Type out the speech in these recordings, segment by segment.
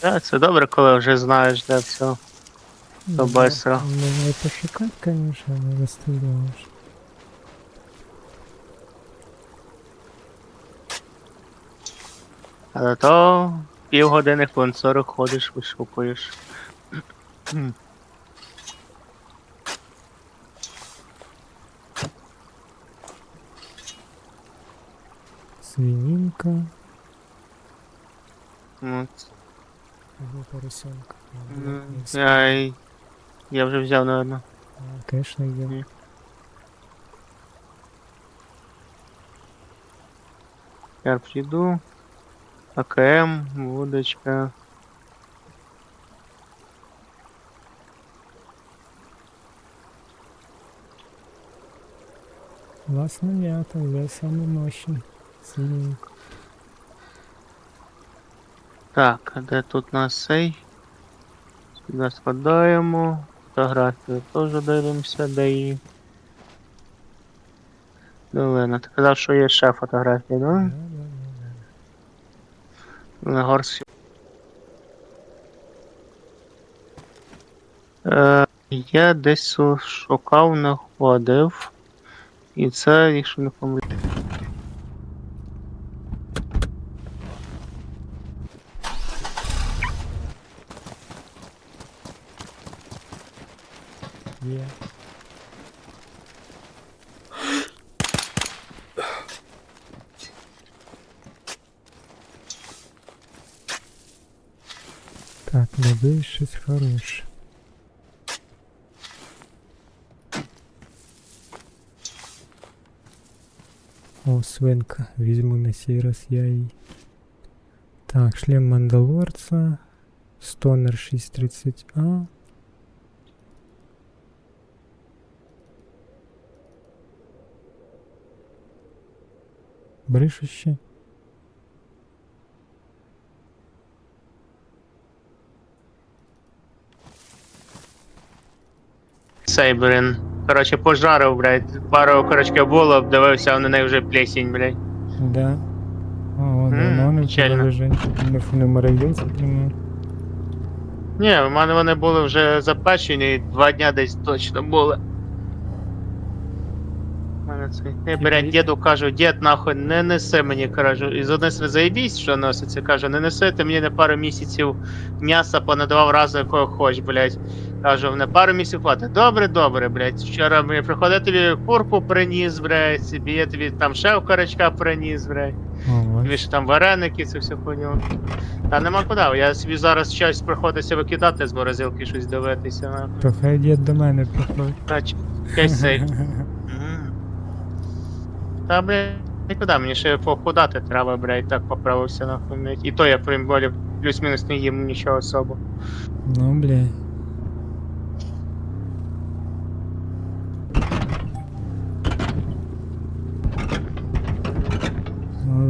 Так, це добре, коли вже знаєш, де все. То Ну, быстро. Можна і пошукати, конечно, не розстріляєш. Але то півгодини хвилин 40 ходиш, вишукуєш. Свининка. От. Або поросенка. М, Я, й- я вже взяв, напевно. Конечно, є. Ні. Я приду. АКМ, вудочка. Власне м'ята, я самий мощний. Свининка. Так, а де тут нас цей? Сюди складаємо. Фотографію теж дивимося, де її. Долина. Ти казав, що є ще фотографії, Да, да, да, На горсі. Е, я десь шукав, знаходив. І це, якщо не помиляюсь. Так, новий щось хороше. О, свинка. Візьму на сей раз я її. Так, шлем Мандалорца. Стонер 630А. Бришище. Цей, блін. Коротше, пожарив, блядь. Пару корочки було, обдивився, а на неї вже плесінь, блядь. Да. О, давно не печально. лежить. Не, морозиться, прямо. Ні, в мене вони були вже запечені, два дня десь точно були. У Мене цей. Я, блядь, діду кажу, дід нахуй не неси мені, кажу. І з одної сторони що носиться, кажу, не неси ти мені на пару місяців м'яса понадавав разу, якого хоч, блядь. Кажу, на пару місяців хватить. Добре, добре, блядь. Вчора мені приходив тобі курку приніс, блядь, собі я тобі там ще окорочка приніс, блядь. Тобі ж там вареники, це все хуйню. Та нема куди. Я собі зараз щось приходиться викидати з морозилки, щось дивитися. на. То хай дід до мене приходить. Тач, якийсь цей. Мгм. Та, блядь, нікуди, мені ще похудати треба, блядь, так поправився нахуй. блядь. І то я прям болі плюс-мінус не їм нічого особо. Ну, бля.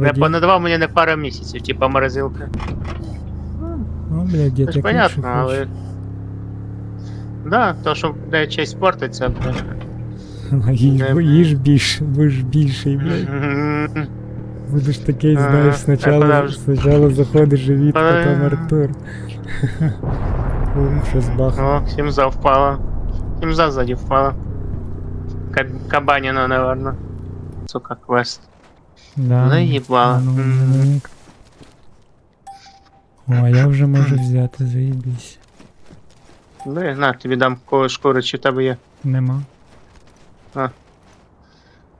Ну, Не дід- понадавав мені не пару місяців, типа морозилка. Ну, бля, дід Це ж як понятно, лучше але. Да, то, що де честь портиться, блядь. хоче. Їж, Не- бо- їж більше, будеш більший, блядь. Мгм. Будеш такий, Ага, знаєш, так спочатку, вона вже- спочатку заходить живіт, Ага. потім Артур. Бум, щось бахне. О, хімза впала. Хімза сзади впала. Каб- Кабаніна, наверно. Сука, квест. Да. Заїбала. Ну, Мгм. ну, О, а я вже можу взяти, заїбісь. Ну, я на, тобі дам кого шкури, чи в тебе є. Нема.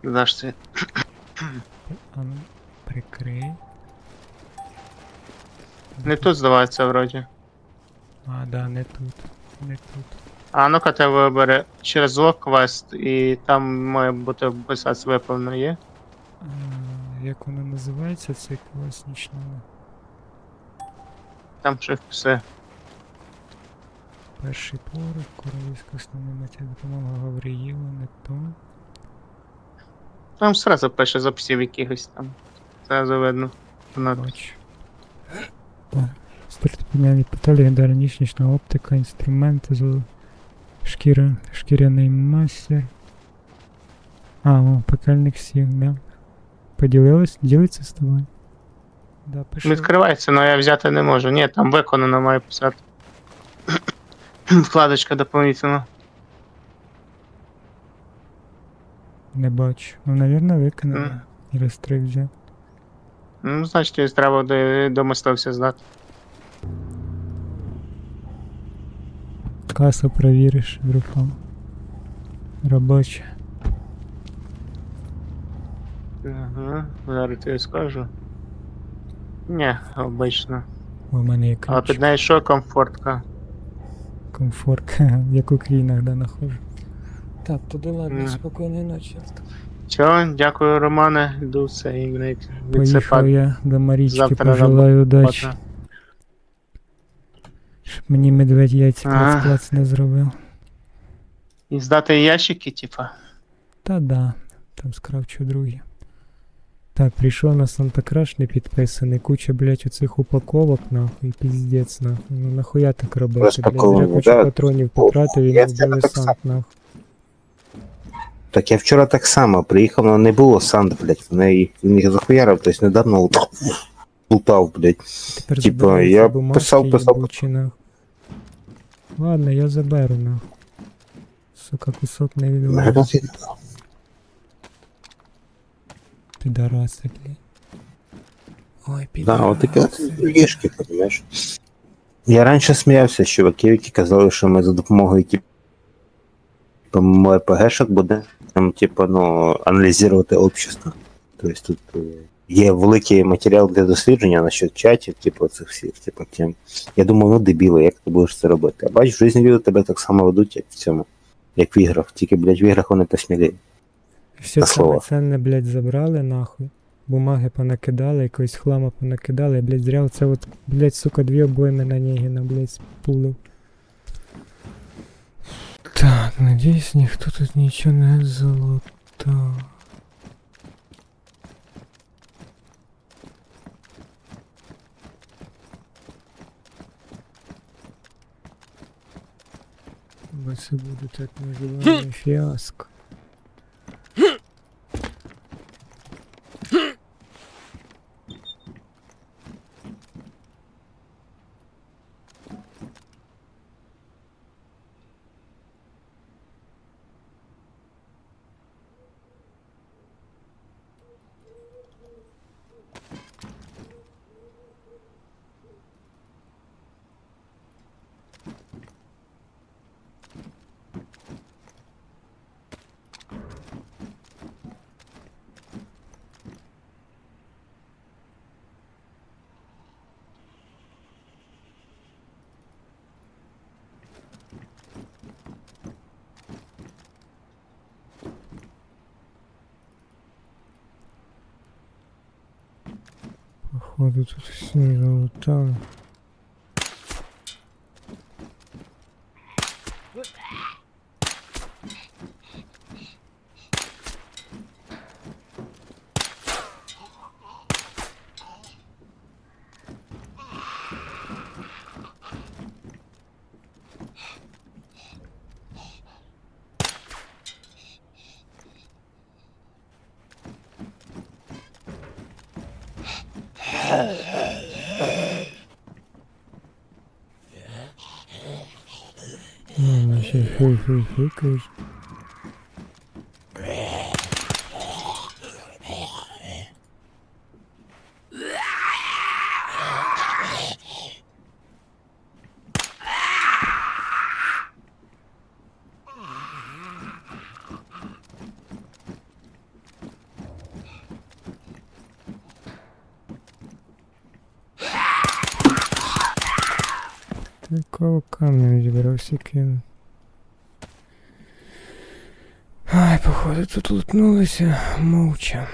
Даш це. А ну, прикрий. Не тут здавається вроді. А, да, не тут. Не тут. А ну-ка ти вибери через лог квест, і там має бути писати виповнено є. А, як воно називається, цей квест нічного? Там ще все. Перший поруч, королівська основна мета допомога Гавриїла, не то. Там сразу пише записів якихось там. Зразу видно. Бачу. Стратегіальні питання, легендарна ніч, нічна оптика, інструменти, зо... шкіра, шкіряний мастер. А, о, пекельник сів, да. Поділилась, ділиться з тобою? Да, пиши. Відкривається, але я взяти не можу. Ні, там виконано має писати. Вкладочка доповнительна. Не бачу. Ну, навірно. М. І рестрик взяв. Ну, значить, їй треба до, до мостовця здати. Касу провіриш, група. Робоча. Ага, зараз тобі скажу. Ні, обично. У мене є ключ. під нею що комфортка. Комфорт, в як Українах, да, нахожу. Так, тоді ладно, спокійної ночі. Все, дякую, Романе. Йду це і блядь, Поїхав я до Марічки, Завтра пожелаю удачі. Щоб мені медведь яйця Ага. клац не зробив. І здати ящики, типа. Та да, там скравчу другі. Так, прийшов на Санта Краш не підписаний, куча, блять, оцих упаковок, нахуй, піздець, нахуй. Ну нахуя так робити, зря Розпаковано, кучу да. патронів потратив і не вбили Сант, нахуй. Так я вчора так само приїхав, але не було санд, блядь. Вони їх, захуярив, тобто недавно лутав, блядь. Тепер Типа, я бумажки писав, писав. нахуй. Ладно, я заберу, нахуй. Сука, кусок не відвалю. Підараси, блядь. Ой, Да, підараси. от такі от єшки, розумієш. Я раніше сміявся з чуваків, які казали, що ми за допомогою типу, МПГшок будемо, типу, ну, аналізувати общество. Тобто тут е, є великий матеріал для дослідження насчет чатів, типу, цих всіх, типу, тем. Я думав, ну дебіли, як ти будеш це робити? А бачиш, в житті люди тебе так само ведуть, як в цьому, як в іграх. Тільки, блядь, в іграх вони посмілі. Все на саме ценне, блядь, забрали нахуй. Бумаги понакидали, якогось хлама понакидали, я, блядь, зря оце от, блядь, сука, дві обойми на Нігіна, блядь, спулив. Так, надіюсь, ніхто тут нічого не золотав. Бо це буде так називаємо фіаско. Może tu coś nie wyłączone. Oh, my shit hurt, hurt, hurt, Такого камнем зібрався кину. Ай, походу, тут лутнулися мовча.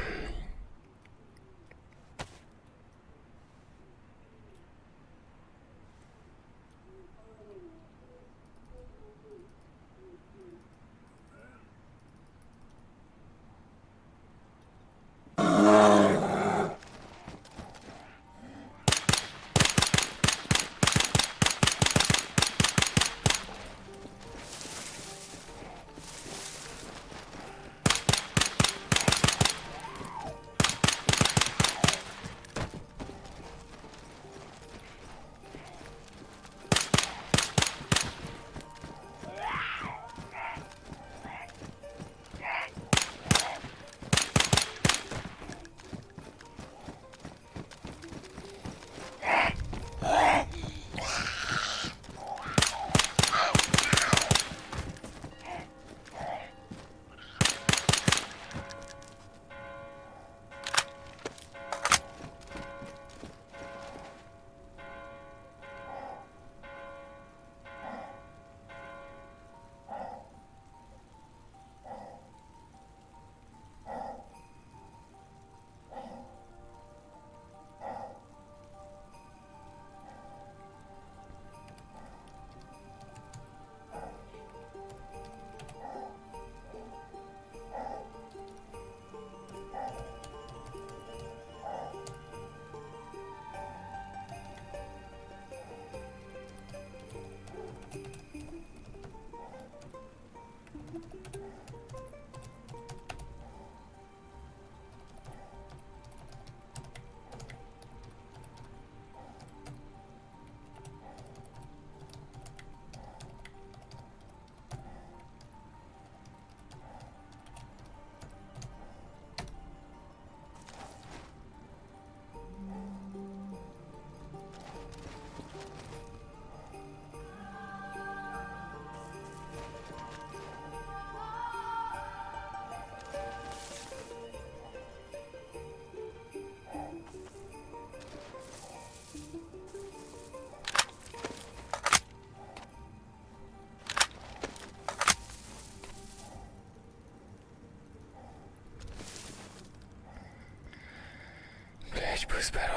Блять,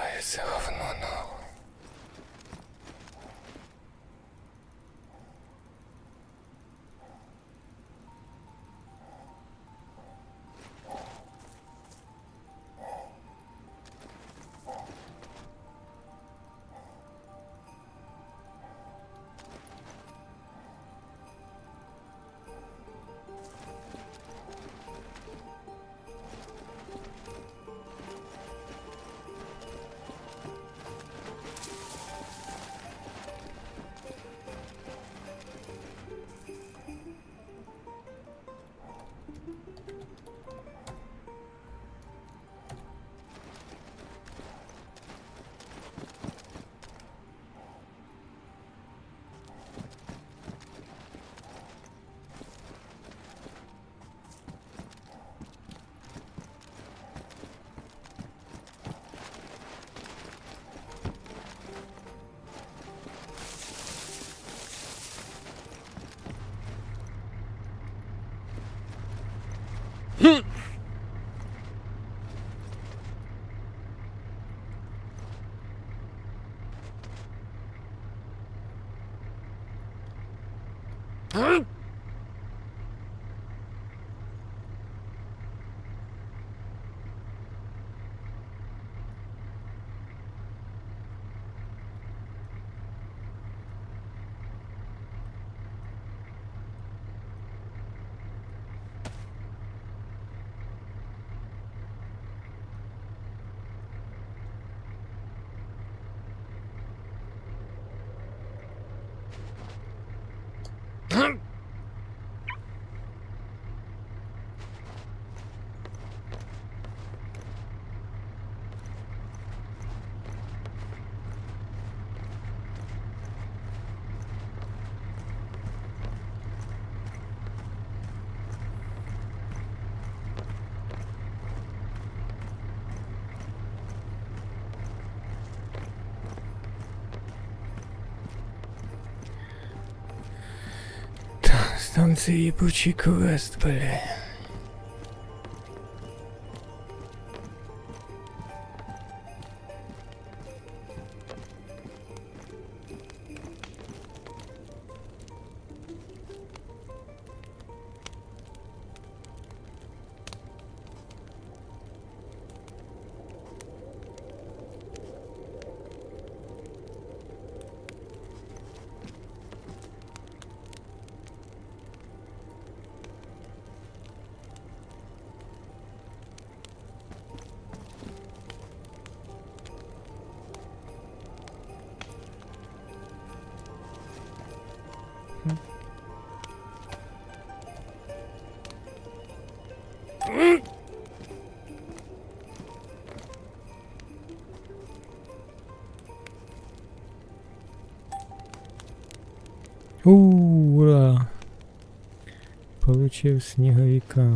Там це їбучий квест, бля. Ура! Получив сніговика.